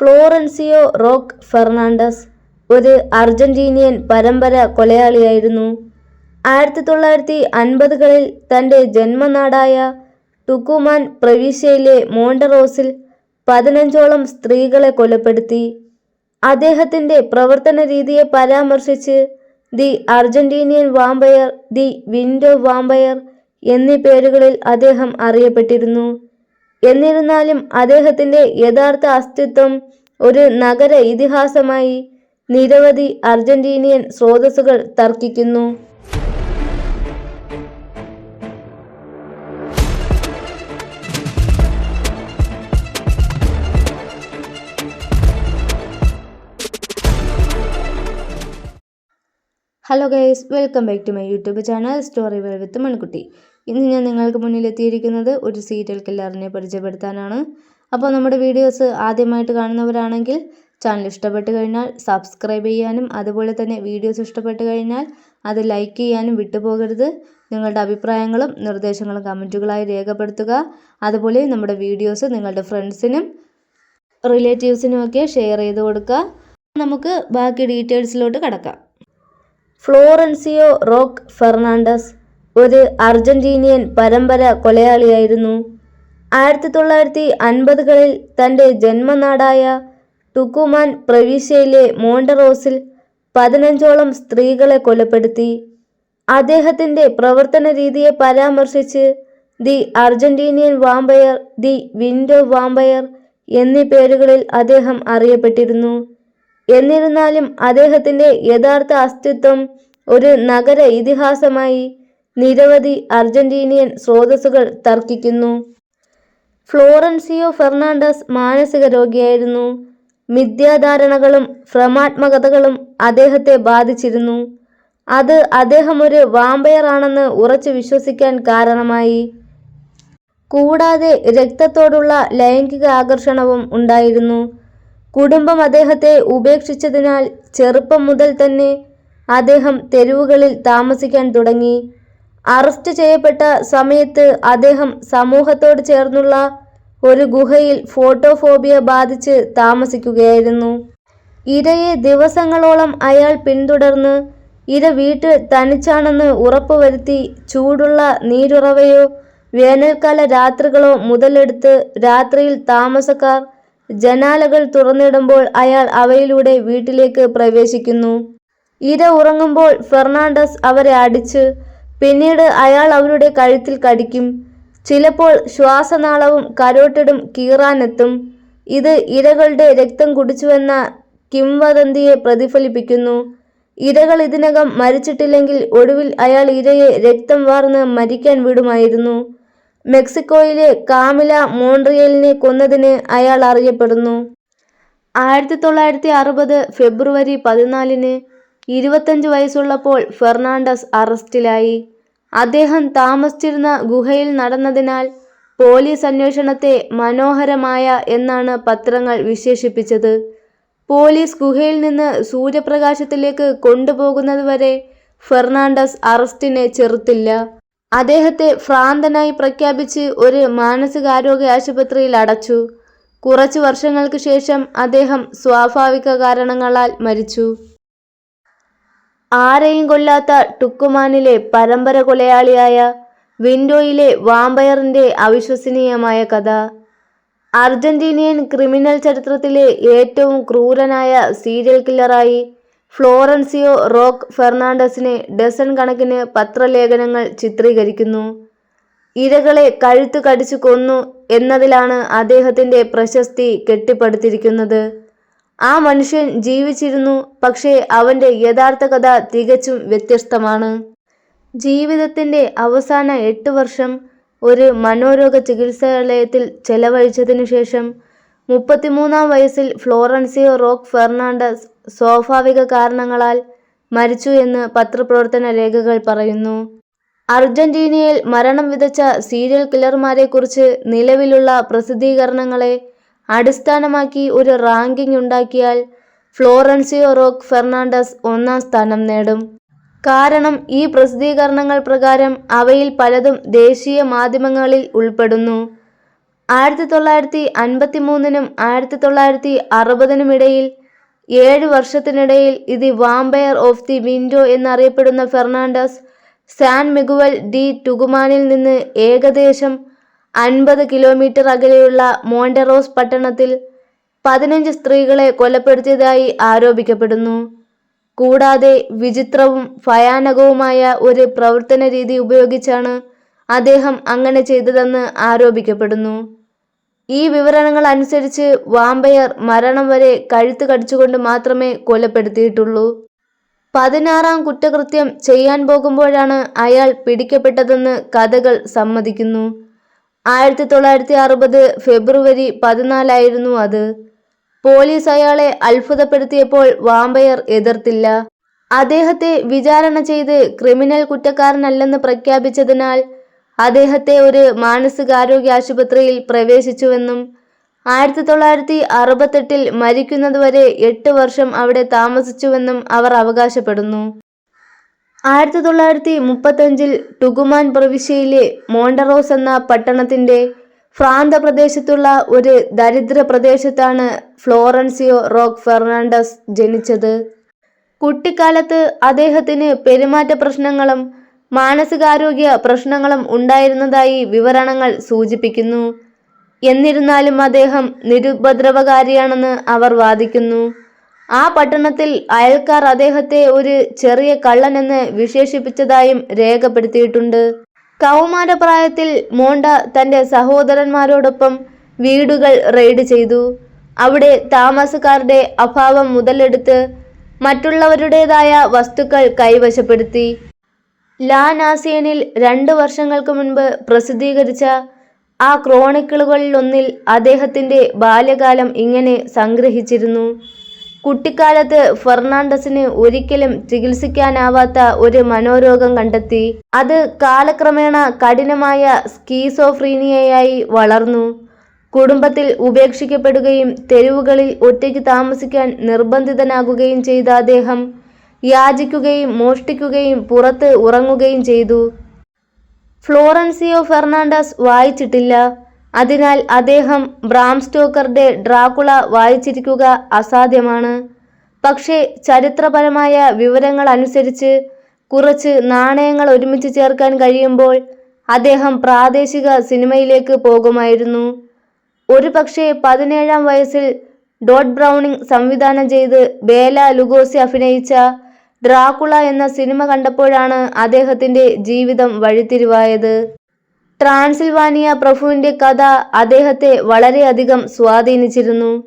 ഫ്ലോറൻസിയോ Roque Fernandez ഒരു Argentinian പരമ്പര കൊലയാളിയായിരുന്നു. ആയിരത്തി തൊള്ളായിരത്തി അൻപതുകളിൽ തന്റെ ജന്മനാടായ ടുക്കുമാൻ പ്രവിശ്യയിലെ മോണ്ടറോസിൽ പതിനഞ്ചോളം സ്ത്രീകളെ കൊലപ്പെടുത്തി. അദ്ദേഹത്തിന്റെ പ്രവർത്തന രീതിയെ പരാമർശിച്ച് the Argentinian vampire the window vampire എന്നീ പേരുകളിൽ അദ്ദേഹം അറിയപ്പെട്ടിരുന്നു. എന്നിരുന്നാലും അദ്ദേഹത്തിന്റെ യഥാർത്ഥ അസ്തിത്വം ഒരു നഗര ഇതിഹാസമായി നിരവധി അർജന്റീനിയൻ സ്രോതസ്സുകൾ തർക്കിക്കുന്നു. Hello guys welcome back to my YouTube channel story well with Mankutty ഇന്ന് ഞാൻ നിങ്ങൾക്ക് മുന്നിൽ എത്തിയിരിക്കുന്നത് ഒരു സീരിയൽ കില്ലറിനെ പരിചയപ്പെടുത്താനാണ്. അപ്പോൾ നമ്മുടെ വീഡിയോസ് ആദ്യമായിട്ട് കാണുന്നവരാണെങ്കിൽ ചാനൽ ഇഷ്ടപ്പെട്ട് കഴിഞ്ഞാൽ സബ്സ്ക്രൈബ് ചെയ്യാനും അതുപോലെ തന്നെ വീഡിയോസ് ഇഷ്ടപ്പെട്ട് കഴിഞ്ഞാൽ അത് ലൈക്ക് ചെയ്യാനും വിട്ടുപോകരുത്. നിങ്ങളുടെ അഭിപ്രായങ്ങളും നിർദ്ദേശങ്ങളും കമന്റുകളായി രേഖപ്പെടുത്തുക. അതുപോലെ നമ്മുടെ വീഡിയോസ് നിങ്ങളുടെ ഫ്രണ്ട്സിനും റിലേറ്റീവ്സിനും ഒക്കെ ഷെയർ ചെയ്ത് കൊടുക്കുക. നമുക്ക് ബാക്കി ഡീറ്റെയിൽസിലോട്ട് കടക്കാം. ഫ്ലോറൻസിയോ റോക്ക് ഫെർണാണ്ടസ് ഒരു അർജന്റീനിയൻ പരമ്പര കൊലയാളിയായിരുന്നു. ആയിരത്തി തൊള്ളായിരത്തി അൻപതുകളിൽ തന്റെ ജന്മനാടായ ടുക്കുമാൻ പ്രവിശ്യയിലെ മോണ്ടറോസിൽ പതിനഞ്ചോളം സ്ത്രീകളെ കൊലപ്പെടുത്തി. അദ്ദേഹത്തിന്റെ പ്രവർത്തന രീതിയെ പരാമർശിച്ച് the Argentinian vampire the window vampire എന്നീ പേരുകളിൽ അദ്ദേഹം അറിയപ്പെട്ടിരുന്നു. എന്നിരുന്നാലും അദ്ദേഹത്തിന്റെ യഥാർത്ഥ അസ്തിത്വം ഒരു നഗര ഇതിഹാസമായി നിരവധി അർജന്റീനിയൻ സ്രോതസ്സുകൾ തർക്കിക്കുന്നു. ഫ്ലോറൻസിയോ ഫെർണാണ്ടസ് മാനസിക രോഗിയായിരുന്നു. മിഥ്യാധാരണകളും ഭ്രമാത്മകതകളും അദ്ദേഹത്തെ ബാധിച്ചിരുന്നു. അത് അദ്ദേഹം ഒരു വാമ്പയറാണെന്ന് ഉറച്ചു വിശ്വസിക്കാൻ കാരണമായി. കൂടാതെ രക്തത്തോടുള്ള ലൈംഗിക ആകർഷണവും ഉണ്ടായിരുന്നു. കുടുംബം അദ്ദേഹത്തെ ഉപേക്ഷിച്ചതിനാൽ ചെറുപ്പം മുതൽ തന്നെ അദ്ദേഹം തെരുവുകളിൽ താമസിക്കാൻ തുടങ്ങി. അറസ്റ്റ് ചെയ്യപ്പെട്ട സമയത്ത് അദ്ദേഹം സമൂഹത്തോട് ചേർന്നുള്ള ഒരു ഗുഹയിൽ ഫോട്ടോഫോബിയ ബാധിച്ച് താമസിക്കുകയായിരുന്നു. ഇരയെ ദിവസങ്ങളോളം അയാൾ പിന്തുടർന്ന് ഇര വീട്ടിൽ തനിച്ചാണെന്ന് ഉറപ്പുവരുത്തി ചൂടുള്ള നീരുറവയോ വേനൽക്കാല രാത്രികളോ മുതലെടുത്ത് രാത്രിയിൽ താമസക്കാർ ജനാലകൾ തുറന്നിടുമ്പോൾ അയാൾ അവയിലൂടെ വീട്ടിലേക്ക് പ്രവേശിക്കുന്നു. ഇര ഉറങ്ങുമ്പോൾ ഫെർണാണ്ടസ് അവരെ അടിച്ച് പിന്നീട് അയാൾ അവരുടെ കഴുത്തിൽ കടിക്കും. ചിലപ്പോൾ ശ്വാസനാളവും കരോട്ടിടും കീറാനെത്തും. ഇത് ഇരകളുടെ രക്തം കുടിച്ചുവെന്ന കിംവദന്തിയെ പ്രതിഫലിപ്പിക്കുന്നു. ഇരകൾ ഇതിനകം മരിച്ചിട്ടില്ലെങ്കിൽ ഒടുവിൽ അയാൾ ഇരയെ രക്തം വാർന്ന് മരിക്കാൻ വിടുമായിരുന്നു. മെക്സിക്കോയിലെ കാമില മോൺട്രിയലിനെ കൊന്നതിന് അയാൾ അറിയപ്പെടുന്നു. ആയിരത്തി തൊള്ളായിരത്തി അറുപത് ഫെബ്രുവരി പതിനാലിന് ഇരുപത്തഞ്ച് വയസ്സുള്ളപ്പോൾ ഫെർണാണ്ടസ് അറസ്റ്റിലായി. അദ്ദേഹം താമസിച്ചിരുന്ന ഗുഹയിൽ നടന്നതിനാൽ പോലീസ് അന്വേഷണത്തെ മനോഹരമായ എന്നാണ് പത്രങ്ങൾ വിശേഷിപ്പിച്ചത്. പോലീസ് ഗുഹയിൽ നിന്ന് സൂര്യപ്രകാശത്തിലേക്ക് കൊണ്ടുപോകുന്നതുവരെ ഫെർണാണ്ടസ് അറസ്റ്റിനെ ചെറുത്തില്ല. അദ്ദേഹത്തെ ഭ്രാന്തനായി പ്രഖ്യാപിച്ച് ഒരു മാനസികാരോഗ്യ ആശുപത്രിയിൽ അടച്ചു. കുറച്ചു വർഷങ്ങൾക്ക് ശേഷം അദ്ദേഹം സ്വാഭാവിക കാരണങ്ങളാൽ മരിച്ചു. ആരെയും കൊല്ലാത്ത ടുക്കുമാനിലെ പരമ്പര കൊലയാളിയായ വിൻഡോയിലെ വാമ്പയറിന്റെ അവിശ്വസനീയമായ കഥ. അർജന്റീനിയൻ ക്രിമിനൽ ചരിത്രത്തിലെ ഏറ്റവും ക്രൂരനായ സീരിയൽ കില്ലറായി ഫ്ലോറൻസിയോ റോക്ക് ഫെർണാണ്ടസിനെ ഡസൺ കണക്കിന് പത്രലേഖനങ്ങൾ ചിത്രീകരിക്കുന്നു. ഇരകളെ കഴുത്തു കടിച്ചു കൊന്നു എന്നതിലാണ് അദ്ദേഹത്തിന്റെ പ്രശസ്തി കെട്ടിപ്പടുത്തിരിക്കുന്നത്. ആ മനുഷ്യൻ ജീവിച്ചിരുന്നു പക്ഷേ അവന്റെ യഥാർത്ഥ കഥ തികച്ചും വ്യത്യസ്തമാണ്. ജീവിതത്തിന്റെ അവസാന എട്ട് വർഷം ഒരു മനോരോഗ ചികിത്സാലയത്തിൽ ചെലവഴിച്ചതിനു ശേഷം മുപ്പത്തിമൂന്നാം വയസ്സിൽ ഫ്ലോറൻസിയോ റോക്ക് ഫെർണാണ്ടസ് സ്വാഭാവിക കാരണങ്ങളാൽ മരിച്ചു എന്ന് പത്രപ്രവർത്തന രേഖകൾ പറയുന്നു. അർജന്റീനയിൽ മരണം വിതച്ച സീരിയൽ കില്ലർമാരെക്കുറിച്ച് നിലവിലുള്ള പ്രസിദ്ധീകരണങ്ങളെ അടിസ്ഥാനമാക്കി ഒരു റാങ്കിംഗ് ഉണ്ടാക്കിയാൽ ഫ്ലോറൻസിയോ റോക്ക് ഫെർണാണ്ടസ് ഒന്നാം സ്ഥാനം നേടും. കാരണം ഈ പ്രസിദ്ധീകരണങ്ങൾ പ്രകാരം അവയിൽ പലതും ദേശീയ മാധ്യമങ്ങളിൽ ഉൾപ്പെടുന്നു. ആയിരത്തി തൊള്ളായിരത്തി അൻപത്തി മൂന്നിനും ആയിരത്തി തൊള്ളായിരത്തി അറുപതിനും ഇടയിൽ ഏഴ് വർഷത്തിനിടയിൽ ഇത് വാമ്പയർ ഓഫ് ദി വിൻഡോ എന്നറിയപ്പെടുന്ന ഫെർണാണ്ടസ് സാൻ മിഗുവൽ ഡി ടുഗുമാനിൽ നിന്ന് ഏകദേശം അൻപത് കിലോമീറ്റർ അകലെയുള്ള മോണ്ടറോസ് പട്ടണത്തിൽ പതിനഞ്ച് സ്ത്രീകളെ കൊലപ്പെടുത്തിയതായി ആരോപിക്കപ്പെടുന്നു. കൂടാതെ വിചിത്രവും ഭയാനകവുമായ ഒരു പ്രവർത്തന രീതി ഉപയോഗിച്ചാണ് അദ്ദേഹം അങ്ങനെ ചെയ്തതെന്ന് ആരോപിക്കപ്പെടുന്നു. ഈ വിവരണങ്ങൾ അനുസരിച്ച് വാമ്പയർ മരണം വരെ കഴുത്ത് കടിച്ചുകൊണ്ട് മാത്രമേ കൊലപ്പെടുത്തിയിട്ടുള്ളൂ. പതിനാറാം കുറ്റകൃത്യം ചെയ്യാൻ പോകുമ്പോഴാണ് അയാൾ പിടിക്കപ്പെട്ടതെന്ന് കഥകൾ സമ്മതിക്കുന്നു. ആയിരത്തി തൊള്ളായിരത്തി അറുപത് ഫെബ്രുവരി പതിനാലായിരുന്നു അത്. പോലീസ് അയാളെ അത്ഭുതപ്പെടുത്തിയപ്പോൾ വാമ്പയർ എതിർത്തില്ല. അദ്ദേഹത്തെ വിചാരണ ചെയ്ത് ക്രിമിനൽ കുറ്റക്കാരനല്ലെന്ന് പ്രഖ്യാപിച്ചതിനാൽ അദ്ദേഹത്തെ ഒരു മാനസികാരോഗ്യ ആശുപത്രിയിൽ പ്രവേശിച്ചുവെന്നും ആയിരത്തി തൊള്ളായിരത്തി അറുപത്തെട്ടിൽ മരിക്കുന്നതുവരെ എട്ട് വർഷം അവിടെ താമസിച്ചുവെന്നും അവർ അവകാശപ്പെടുന്നു. ആയിരത്തി തൊള്ളായിരത്തി മുപ്പത്തഞ്ചിൽ ടുഗുമാൻ പ്രവിശ്യയിലെ മോണ്ടറോസ് എന്ന ഫ്രാന്ത പ്രദേശത്തുള്ള ഒരു ദരിദ്ര പ്രദേശത്താണ് ഫ്ലോറൻസിയോ റോക്ക് ഫെർണാണ്ടസ് ജനിച്ചത്. കുട്ടിക്കാലത്ത് അദ്ദേഹത്തിന് പെരുമാറ്റ പ്രശ്നങ്ങളും മാനസികാരോഗ്യ പ്രശ്നങ്ങളും ഉണ്ടായിരുന്നതായി വിവരണങ്ങൾ സൂചിപ്പിക്കുന്നു. എന്നിരുന്നാലും അദ്ദേഹം നിരുപദ്രവകാരിയാണെന്ന് അവർ വാദിക്കുന്നു. ആ പട്ടണത്തിൽ അയൽക്കാർ അദ്ദേഹത്തെ ഒരു ചെറിയ കള്ളനെന്ന് വിശേഷിപ്പിച്ചതായും രേഖപ്പെടുത്തിയിട്ടുണ്ട്. കൗമാരപ്രായത്തിൽ മോണ്ട തന്റെ സഹോദരന്മാരോടൊപ്പം വീടുകൾ റെയ്ഡ് ചെയ്തു. അവിടെ താമസക്കാരുടെ അഭാവം മുതലെടുത്ത് മറ്റുള്ളവരുടേതായ വസ്തുക്കൾ കൈവശപ്പെടുത്തി. ലാ നാസിയനിൽ രണ്ട് വർഷങ്ങൾക്ക് മുൻപ് പ്രസിദ്ധീകരിച്ച ആ ക്രോണിക്കിളുകളിലൊന്നിൽ അദ്ദേഹത്തിന്റെ ബാല്യകാലം ഇങ്ങനെ സംഗ്രഹിച്ചിരുന്നു. കുട്ടിക്കാലത്ത് ഫെർണാണ്ടസിന് ഒരിക്കലും ചികിത്സിക്കാനാവാത്ത ഒരു മനോരോഗം കണ്ടെത്തി. അത് കാലക്രമേണ കഠിനമായ സ്കീസോഫ്രീനിയയായി വളർന്നു. കുടുംബത്തിൽ ഉപേക്ഷിക്കപ്പെടുകയും തെരുവുകളിൽ ഒറ്റയ്ക്ക് താമസിക്കാൻ നിർബന്ധിതനാകുകയും ചെയ്ത അദ്ദേഹം യാചിക്കുകയും മോഷ്ടിക്കുകയും പുറത്ത് ഉറങ്ങുകയും ചെയ്തു. ഫ്ലോറൻസിയോ ഫെർണാണ്ടസ് വായിച്ചിട്ടില്ല. അതിനാൽ അദ്ദേഹം ബ്രാം സ്റ്റോക്കറുടെ ഡ്രാക്കുള വായിച്ചിരിക്കുക അസാധ്യമാണ്. പക്ഷേ ചരിത്രപരമായ വിവരങ്ങൾ അനുസരിച്ച് കുറച്ച് നാണയങ്ങൾ ഒരുമിച്ച് ചേർക്കാൻ കഴിയുമ്പോൾ അദ്ദേഹം പ്രാദേശിക സിനിമയിലേക്ക് പോകുമായിരുന്നു. ഒരു പക്ഷേ പതിനേഴാം വയസ്സിൽ ഡോട്ട് ബ്രൗണിംഗ് സംവിധാനം ചെയ്ത് ബേല ലുഗോസി അഭിനയിച്ച ഡ്രാക്കുള എന്ന സിനിമ കണ്ടപ്പോഴാണ് അദ്ദേഹത്തിന്റെ ജീവിതം വഴിത്തിരിവായത്. ട്രാൻസിൽവാനിയ പ്രഭുവിന്റെ കഥ അദ്ദേഹത്തെ വളരെയധികം സ്വാധീനിച്ചിരുന്നു.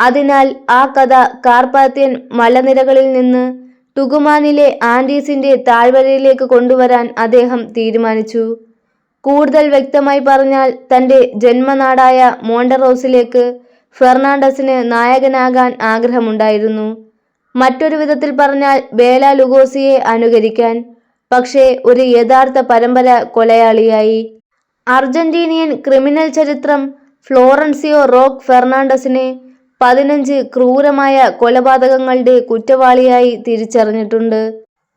അതിനാൽ ആ കഥ കാർപ്പാത്യൻ മലനിരകളിൽ നിന്ന് ടുഗുമാനിലെ ആൻഡീസിന്റെ താഴ്വരയിലേക്ക് കൊണ്ടുവരാൻ അദ്ദേഹം തീരുമാനിച്ചു. കൂടുതൽ വ്യക്തമായി പറഞ്ഞാൽ തന്റെ ജന്മനാടായ മോണ്ടറോസിലേക്ക് ഫെർണാണ്ടസിന് നായകനാകാൻ ആഗ്രഹമുണ്ടായിരുന്നു. മറ്റൊരു വിധത്തിൽ പറഞ്ഞാൽ ബേല ലുഗോസിയെ അനുകരിക്കാൻ പക്ഷേ ഒരു യഥാർത്ഥ പരമ്പര കൊലയാളിയായി. അർജന്റീനിയൻ ക്രിമിനൽ ചരിത്രം ഫ്ലോറൻസിയോ റോക്ക് ഫെർണാണ്ടസിനെ പതിനഞ്ച് ക്രൂരമായ കൊലപാതകങ്ങളുടെ കുറ്റവാളിയായി തിരിച്ചറിഞ്ഞിട്ടുണ്ട്.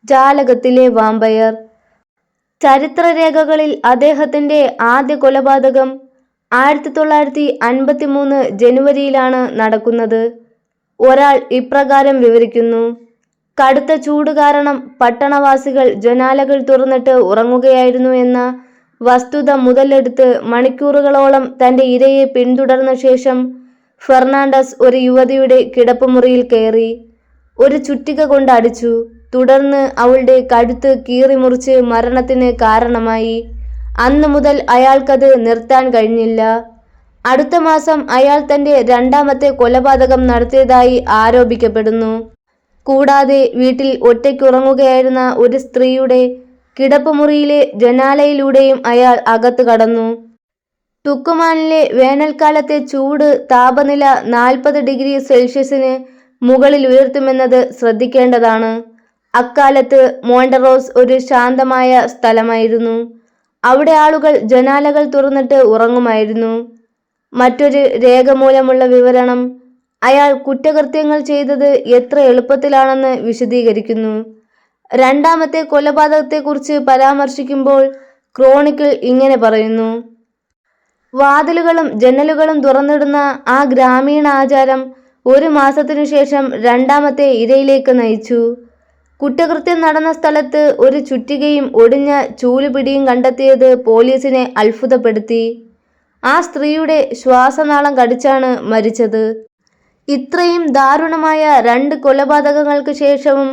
ജാലകത്തിലെ വാമ്പയർ. ചരിത്രരേഖകളിൽ അദ്ദേഹത്തിന്റെ ആദ്യ കൊലപാതകം ആയിരത്തി തൊള്ളായിരത്തി അൻപത്തി മൂന്ന് ജനുവരിയിലാണ് നടക്കുന്നത്. ഒരാൾ ഇപ്രകാരം വിവരിക്കുന്നു. കടുത്ത ചൂട് കാരണം പട്ടണവാസികൾ ജനാലകൾ തുറന്നിട്ട് ഉറങ്ങുകയായിരുന്നു എന്ന വസ്തുത മുതലെടുത്ത് മണിക്കൂറുകളോളം തന്റെ ഇരയെ പിന്തുടർന്ന ശേഷം ഫെർണാണ്ടസ് ഒരു യുവതിയുടെ കിടപ്പുമുറിയിൽ കയറി ഒരു ചുറ്റിക കൊണ്ട് അടിച്ചു. തുടർന്ന് അവളുടെ കഴുത്ത് കീറിമുറിച്ച് മരണത്തിന് കാരണമായി. അന്നു മുതൽ അയാൾക്കത് നിർത്താൻ കഴിഞ്ഞില്ല. അടുത്ത മാസം അയാൾ തന്റെ രണ്ടാമത്തെ കൊലപാതകം നടത്തിയതായി ആരോപിക്കപ്പെടുന്നു. കൂടാതെ വീട്ടിൽ ഒറ്റയ്ക്കുറങ്ങുകയായിരുന്ന ഒരു സ്ത്രീയുടെ കിടപ്പുമുറിയിലെ ജനാലയിലൂടെയും അയാൾ അകത്ത് കടന്നു. തുക്കുമാനിലെ വേനൽക്കാലത്തെ ചൂട് താപനില നാൽപ്പത് ഡിഗ്രി സെൽഷ്യസിന് മുകളിൽ ഉയർത്തുമെന്നത് ശ്രദ്ധിക്കേണ്ടതാണ്. അക്കാലത്ത് മോണ്ടറോസ് ഒരു ശാന്തമായ സ്ഥലമായിരുന്നു. അവിടെ ആളുകൾ ജനാലകൾ തുറന്നിട്ട് ഉറങ്ങുമായിരുന്നു. മറ്റൊരു രേഖമൂലമുള്ള വിവരണം അയാൾ കുറ്റകൃത്യങ്ങൾ ചെയ്തത് എത്ര എളുപ്പത്തിലാണെന്ന് വിശദീകരിക്കുന്നു. രണ്ടാമത്തെ കൊലപാതകത്തെക്കുറിച്ച് പരാമർശിക്കുമ്പോൾ ക്രോണിക്കിൾ ഇങ്ങനെ പറയുന്നു. വാതിലുകളും ജനലുകളും തുറന്നിടുന്ന ആ ഗ്രാമീണ ആചാരം ഒരു മാസത്തിനു ശേഷം രണ്ടാമത്തെ ഇരയിലേക്ക് നയിച്ചു. കുറ്റകൃത്യം നടന്ന സ്ഥലത്ത് ഒരു ചുറ്റികയും ഒടിഞ്ഞ ചൂലുപിടിയും കണ്ടെത്തിയത് പോലീസിനെ അത്ഭുതപ്പെടുത്തി. ആ സ്ത്രീയുടെ ശ്വാസനാളം കടിച്ചാണ് മരിച്ചത്. ഇത്രയും ദാരുണമായ രണ്ട് കൊലപാതകങ്ങൾക്ക് ശേഷവും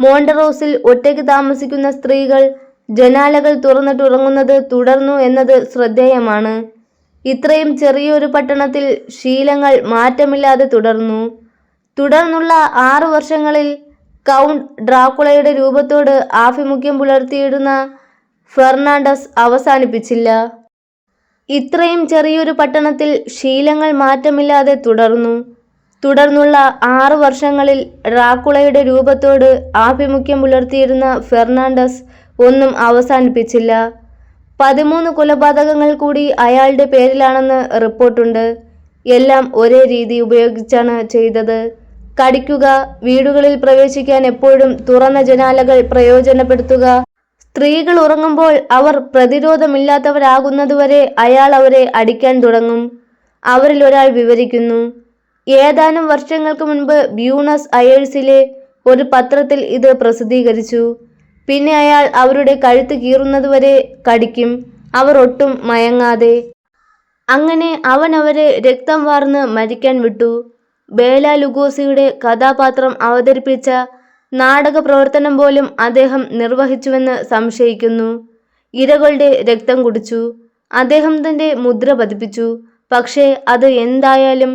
മോണ്ടറോസിൽ ഒറ്റയ്ക്ക് താമസിക്കുന്ന സ്ത്രീകൾ ജനാലകൾ തുറന്നിട്ടുറങ്ങുന്നത് തുടർന്നു എന്നത് ശ്രദ്ധേയമാണ്. ഇത്രയും ചെറിയൊരു പട്ടണത്തിൽ ശീലങ്ങൾ മാറ്റമില്ലാതെ തുടർന്നു. തുടർന്നുള്ള ആറു വർഷങ്ങളിൽ കൗണ്ട് ഡ്രാക്കുളയുടെ രൂപത്തോട് ആഭിമുഖ്യം പുലർത്തിയിടുന്ന ഫെർണാണ്ടസ് അവസാനിപ്പിച്ചില്ല. ഇത്രയും ചെറിയൊരു പട്ടണത്തിൽ ശീലങ്ങൾ മാറ്റമില്ലാതെ തുടർന്നു. തുടർന്നുള്ള ആറു വർഷങ്ങളിൽ ഡ്രാക്കുളയുടെ രൂപത്തോട് ആഭിമുഖ്യം പുലർത്തിയിരുന്ന ഫെർണാണ്ടസ് ഒന്നും അവസാനിപ്പിച്ചില്ല. പതിമൂന്ന് കൊലപാതകങ്ങൾ കൂടി അയാളുടെ പേരിലാണെന്ന് റിപ്പോർട്ടുണ്ട്. എല്ലാം ഒരേ രീതി ഉപയോഗിച്ചാണ് ചെയ്തത്. കടിക്കുക വീടുകളിൽ പ്രവേശിക്കാൻ എപ്പോഴും തുറന്ന ജനാലകൾ പ്രയോജനപ്പെടുത്തുക. സ്ത്രീകൾ ഉറങ്ങുമ്പോൾ അവർ പ്രതിരോധമില്ലാത്തവരാകുന്നതുവരെ അയാൾ അവരെ അടിക്കാൻ തുടങ്ങും. അവരിൽ ഒരാൾ വിവരിക്കുന്നു. ഏതാനും വർഷങ്ങൾക്ക് മുൻപ് ബ്യൂണസ് അയേഴ്സിലെ ഒരു പത്രത്തിൽ ഇത് പ്രസിദ്ധീകരിച്ചു. പിന്നെ അയാൾ അവരുടെ കഴുത്ത് കീറുന്നതുവരെ കടിക്കും അവർ ഒട്ടും മയങ്ങാതെ. അങ്ങനെ അവൻ അവരെ രക്തം വാർന്ന് മരിക്കാൻ വിട്ടു. ബേല ലുഗോസിയുടെ കഥാപാത്രം അവതരിപ്പിച്ച നാടക പ്രവർത്തനം പോലും അദ്ദേഹം നിർവഹിച്ചുവെന്ന് സംശയിക്കുന്നു. ഇരകളുടെ രക്തം കുടിച്ചു. അദ്ദേഹം തന്റെ മുദ്ര പതിപ്പിച്ചു. പക്ഷേ അത് എന്തായാലും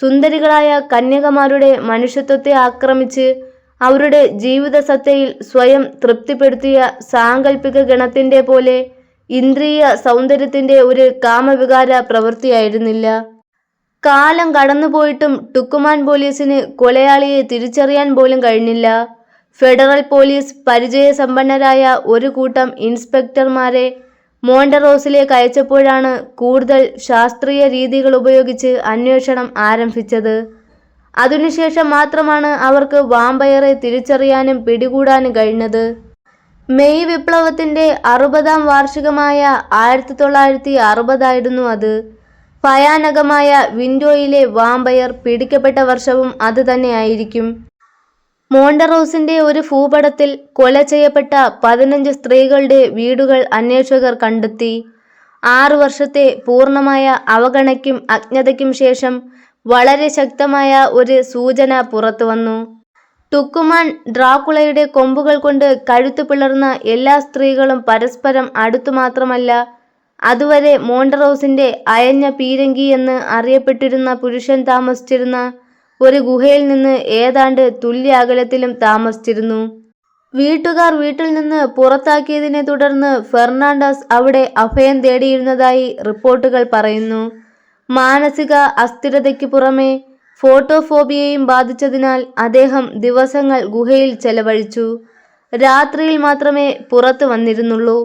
സുന്ദരികളായ കന്യകമാരുടെ മനുഷ്യത്വത്തെ ആക്രമിച്ച് അവരുടെ ജീവിതസത്തയിൽ സ്വയം തൃപ്തിപ്പെടുത്തിയ സാങ്കല്പിക ഗണത്തിന്റെ പോലെ ഇന്ദ്രിയ സൗന്ദര്യത്തിന്റെ ഒരു കാമവികാര പ്രവൃത്തിയായിരുന്നില്ല. കാലം കടന്നുപോയിട്ടും ടുക്കുമാൻ പോലീസിന് കൊലയാളിയെ തിരിച്ചറിയാൻ പോലും കഴിഞ്ഞില്ല. ഫെഡറൽ പോലീസ് പരിചയസമ്പന്നരായ ഒരു കൂട്ടം ഇൻസ്പെക്ടർമാരെ മോണ്ടറോസിലേക്ക് അയച്ചപ്പോഴാണ് കൂടുതൽ ശാസ്ത്രീയ രീതികൾ ഉപയോഗിച്ച് അന്വേഷണം ആരംഭിച്ചത്. അതിനുശേഷം മാത്രമാണ് അവർക്ക് വാമ്പയറെ തിരിച്ചറിയാനും പിടികൂടാനും കഴിഞ്ഞത്. മെയ് വിപ്ലവത്തിന്റെ അറുപതാം വാർഷികമായ ആയിരത്തി തൊള്ളായിരത്തി അറുപതായിരുന്നു അത്. ഭയാനകമായ വിൻഡോയിലെ വാമ്പയർ പിടിക്കപ്പെട്ട വർഷവും അത് തന്നെയായിരിക്കും മോണ്ടറോസിന്റെ ഒരു ഭൂപടത്തിൽ കൊല ചെയ്യപ്പെട്ട പതിനഞ്ച് സ്ത്രീകളുടെ വീടുകൾ അന്വേഷകർ കണ്ടെത്തി. ആറു വർഷത്തെ പൂർണമായ അവഗണയ്ക്കും അജ്ഞതയ്ക്കും ശേഷം വളരെ ശക്തമായ ഒരു സൂചന പുറത്തു വന്നു. ടുക്കുമാൻ ഡ്രാക്കുളയുടെ കൊമ്പുകൾ കൊണ്ട് കഴുത്തു പിളർന്ന എല്ലാ സ്ത്രീകളും പരസ്പരം അടുത്തു മാത്രമല്ല അതുവരെ മോണ്ടറോസിന്റെ അയഞ്ഞ പീരങ്കി എന്ന് അറിയപ്പെട്ടിരുന്ന പുരുഷൻ താമസിച്ചിരുന്ന ഒരു ഗുഹയിൽ നിന്ന് ഏതാണ്ട് തുല്യ അകലത്തിലും താമസിച്ചിരുന്നു. വീട്ടുകാർ വീട്ടിൽ നിന്ന് പുറത്താക്കിയതിനെ തുടർന്ന് ഫെർണാണ്ടസ് അവിടെ അഭയം തേടിയിരുന്നതായി റിപ്പോർട്ടുകൾ പറയുന്നു. മാനസിക അസ്ഥിരതയ്ക്ക് പുറമെ ഫോട്ടോഫോബിയയും ബാധിച്ചതിനാൽ അദ്ദേഹം ദിവസങ്ങൾ ഗുഹയിൽ ചെലവഴിച്ചു. രാത്രിയിൽ മാത്രമേ പുറത്തു വന്നിരുന്നുള്ളൂ.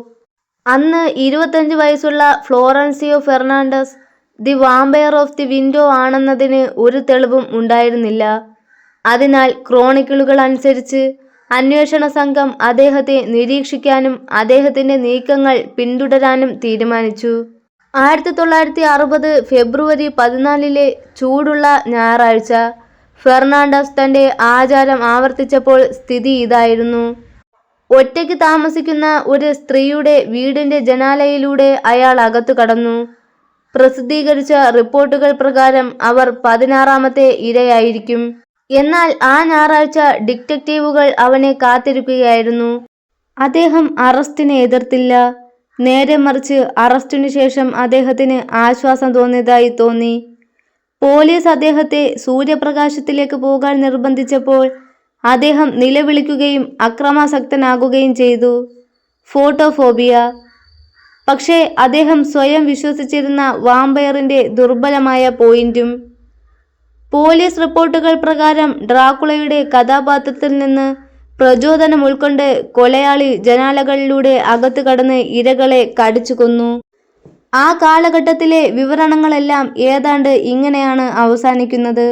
അന്ന് ഇരുപത്തഞ്ച് വയസ്സുള്ള Florencio Fernandez the vampire of the window ആണെന്നതിന് ഒരു തെളിവും ഉണ്ടായിരുന്നില്ല. അതിനാൽ ക്രോണിക്കിളുകൾ അനുസരിച്ച് അന്വേഷണ സംഘം അദ്ദേഹത്തെ നിരീക്ഷിക്കാനും അദ്ദേഹത്തിന്റെ നീക്കങ്ങൾ പിന്തുടരാനും തീരുമാനിച്ചു. ആയിരത്തി തൊള്ളായിരത്തി അറുപത് ഫെബ്രുവരി പതിനാലിലെ ചൂടുള്ള ഞായറാഴ്ച ഫെർണാണ്ടസ് തന്റെ ആചാരം ആവർത്തിച്ചപ്പോൾ സ്ഥിതി ഇതായിരുന്നു. ഒറ്റയ്ക്ക് താമസിക്കുന്ന ഒരു സ്ത്രീയുടെ വീടിന്റെ ജനാലയിലൂടെ അയാൾ അകത്തു കടന്നു. പ്രസിദ്ധീകരിച്ച റിപ്പോർട്ടുകൾ പ്രകാരം അവർ പതിനാറാമത്തെ ഇരയായിരിക്കും. എന്നാൽ ആ ഞായറാഴ്ച ഡിറ്റക്റ്റീവുകൾ അവനെ കാത്തിരിക്കുകയായിരുന്നു. അദ്ദേഹം അറസ്റ്റിനെ എതിർത്തില്ല. നേരെ മറിച്ച് അറസ്റ്റിനു ശേഷം അദ്ദേഹത്തിന് ആശ്വാസം തോന്നിയതായി തോന്നി. പോലീസ് അദ്ദേഹത്തെ സൂര്യപ്രകാശത്തിലേക്ക് പോകാൻ നിർബന്ധിച്ചപ്പോൾ അദ്ദേഹം നിലവിളിക്കുകയും അക്രമാസക്തനാകുകയും ചെയ്തു. ഫോട്ടോഫോബിയ പക്ഷേ അദ്ദേഹം സ്വയം വിശ്വസിച്ചിരുന്ന വാമ്പയറിന്റെ ദുർബലമായ പോയിന്റും പോലീസ് റിപ്പോർട്ടുകൾ പ്രകാരം ഡ്രാക്കുളയുടെ കഥാപാത്രത്തിൽ നിന്ന് പ്രചോദനം ഉൾക്കൊണ്ട് കൊലയാളി ജനാലകളിലൂടെ അകത്തു കടന്ന് ഇരകളെ കടിച്ചു കൊന്നു. ആ കാലഘട്ടത്തിലെ വിവരണങ്ങളെല്ലാം ഏതാണ്ട് ഇങ്ങനെയാണ് അവസാനിക്കുന്നത്.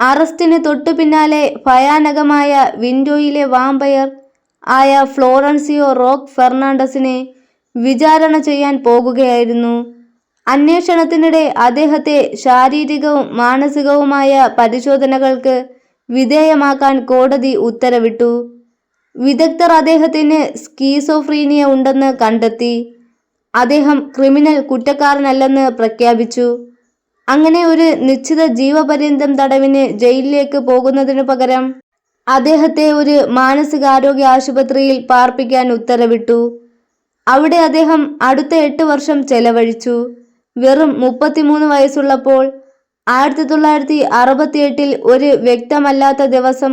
അറസ്റ്റിന് തൊട്ടു പിന്നാലെ ഭയാനകമായ വിൻഡോയിലെ വാമ്പയർ ആയ ഫ്ലോറൻസിയോ റോക്ക് ഫെർണാണ്ടസിനെ വിചാരണ ചെയ്യാൻ പോകുകയായിരുന്നു. അന്വേഷണത്തിനിടെ അദ്ദേഹത്തെ ശാരീരികവും മാനസികവുമായ പരിശോധനകൾക്ക് വിധേയമാക്കാൻ കോടതി ഉത്തരവിട്ടു. വിദഗ്ധർ അദ്ദേഹത്തിന് സ്കീസോഫ്രീനിയ ഉണ്ടെന്ന് കണ്ടെത്തി. അദ്ദേഹം ക്രിമിനൽ കുറ്റക്കാരനല്ലെന്ന് പ്രഖ്യാപിച്ചു. അങ്ങനെ ഒരു നിശ്ചിത ജീവപര്യന്തം തടവിന് ജയിലിലേക്ക് പോകുന്നതിനു പകരം അദ്ദേഹത്തെ ഒരു മാനസികാരോഗ്യ ആശുപത്രിയിൽ പാർപ്പിക്കാൻ ഉത്തരവിട്ടു. അവിടെ അദ്ദേഹം അടുത്ത എട്ട് വർഷം ചെലവഴിച്ചു. വെറും മുപ്പത്തിമൂന്ന് വയസ്സുള്ളപ്പോൾ ആയിരത്തി തൊള്ളായിരത്തി അറുപത്തിയെട്ടിൽ ഒരു വ്യക്തമല്ലാത്ത ദിവസം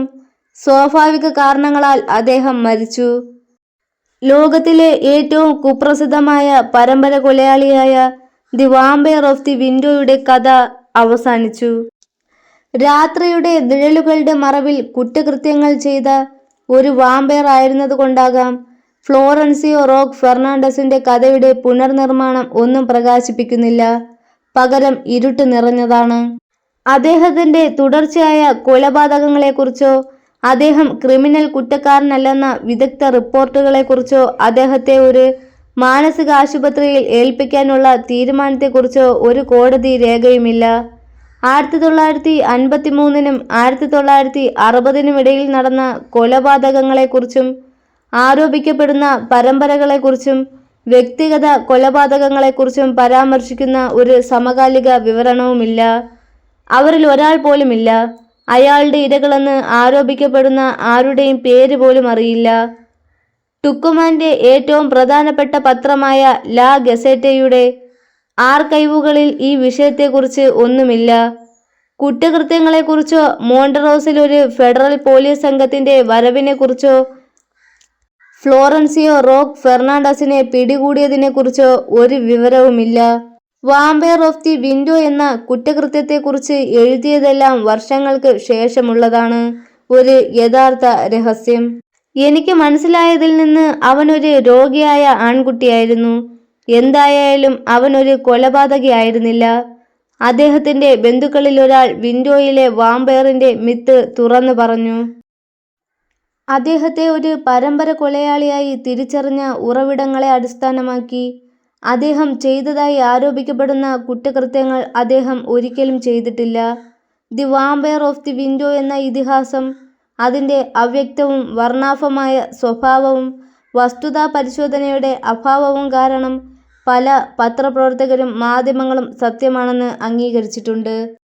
സ്വാഭാവിക കാരണങ്ങളാൽ അദ്ദേഹം മരിച്ചു. ലോകത്തിലെ ഏറ്റവും കുപ്രസിദ്ധമായ പരമ്പര കൊലയാളിയായ ദി വാമ്പയർ ഓഫ് ദി വിൻഡോയുടെ കഥ അവസാനിച്ചു. രാത്രിയുടെ നിഴലുകളുടെ മറവിൽ കുറ്റകൃത്യങ്ങൾ ചെയ്ത ഒരു വാമ്പയർ ആയിരുന്നതുകൊണ്ടാകാം ഫ്ലോറൻസിയോ റോക്ക് ഫെർണാണ്ടസിന്റെ കഥയുടെ പുനർനിർമ്മാണം ഒന്നും പ്രകാശിപ്പിക്കുന്നില്ല. പകരം ഇരുട്ട് നിറഞ്ഞതാണ്. അദ്ദേഹത്തിന്റെ തുടർച്ചയായ കൊലപാതകങ്ങളെക്കുറിച്ചോ അദ്ദേഹം ക്രിമിനൽ കുറ്റക്കാരനല്ലെന്ന വിദഗ്ധ റിപ്പോർട്ടുകളെക്കുറിച്ചോ അദ്ദേഹത്തെ ഒരു മാനസിക ആശുപത്രിയിൽ ഏൽപ്പിക്കാനുള്ള തീരുമാനത്തെക്കുറിച്ചോ ഒരു കോടതി രേഖയുമില്ല. ആയിരത്തി തൊള്ളായിരത്തി അൻപത്തി മൂന്നിനും ആയിരത്തി തൊള്ളായിരത്തി അറുപതിനും ഇടയിൽ നടന്ന കൊലപാതകങ്ങളെക്കുറിച്ചും ആരോപിക്കപ്പെടുന്ന പരമ്പരകളെക്കുറിച്ചും വ്യക്തിഗത കൊലപാതകങ്ങളെക്കുറിച്ചും പരാമർശിക്കുന്ന ഒരു സമകാലിക വിവരണവുമില്ല. അവരിൽ ഒരാൾ പോലുമില്ല. അയാളുടെ ഇരകളെന്ന് ആരോപിക്കപ്പെടുന്ന ആരുടെയും പേര് പോലും അറിയില്ല. ടുക്കുമാന്റെ ഏറ്റവും പ്രധാനപ്പെട്ട പത്രമായ ലാ ഗസറ്റയുടെ ആർക്കൈവുകളിൽ ഈ വിഷയത്തെക്കുറിച്ച് ഒന്നുമില്ല. കുറ്റകൃത്യങ്ങളെക്കുറിച്ചോ മോണ്ടറോസിൽ ഒരു ഫെഡറൽ പോലീസ് സംഘത്തിന്റെ വരവിനെക്കുറിച്ചോ ഫ്ലോറൻസിയോ റോക്ക് ഫെർണാണ്ടസിനെ പിടികൂടിയതിനെക്കുറിച്ച് ഒരു വിവരവുമില്ല. വാമ്പയർ ഓഫ് ദി വിൻഡോ എന്ന കുറ്റകൃത്യത്തെക്കുറിച്ച് എഴുതിയതെല്ലാം വർഷങ്ങൾക്ക് ശേഷമുള്ളതാണ് ഒരു യഥാർത്ഥ രഹസ്യം. എനിക്ക് മനസ്സിലായതിൽ നിന്ന് അവനൊരു രോഗിയായ ആൺകുട്ടിയായിരുന്നു. എന്തായാലും അവനൊരു കൊലപാതകയായിരുന്നില്ല. അദ്ദേഹത്തിന്റെ ബന്ധുക്കളിൽ ഒരാൾ വിൻഡോയിലെ വാമ്പയറിന്റെ മിത്ത് തുറന്നു പറഞ്ഞു. അദ്ദേഹത്തെ ഒരു പരമ്പര കൊലയാളിയായി തിരിച്ചറിഞ്ഞ ഉറവിടങ്ങളെ അടിസ്ഥാനമാക്കി അദ്ദേഹം ചെയ്തതായി ആരോപിക്കപ്പെടുന്ന കുറ്റകൃത്യങ്ങൾ അദ്ദേഹം ഒരിക്കലും ചെയ്തിട്ടില്ല. The vampire of the window എന്ന ഇതിഹാസം അതിന്റെ അവ്യക്തവും വർണാഭമായ സ്വഭാവവും വസ്തുതാ പരിശോധനയുടെ അഭാവവും കാരണം പല പത്രപ്രവർത്തകരും മാധ്യമങ്ങളും സത്യമാണെന്ന് അംഗീകരിച്ചിട്ടുണ്ട്.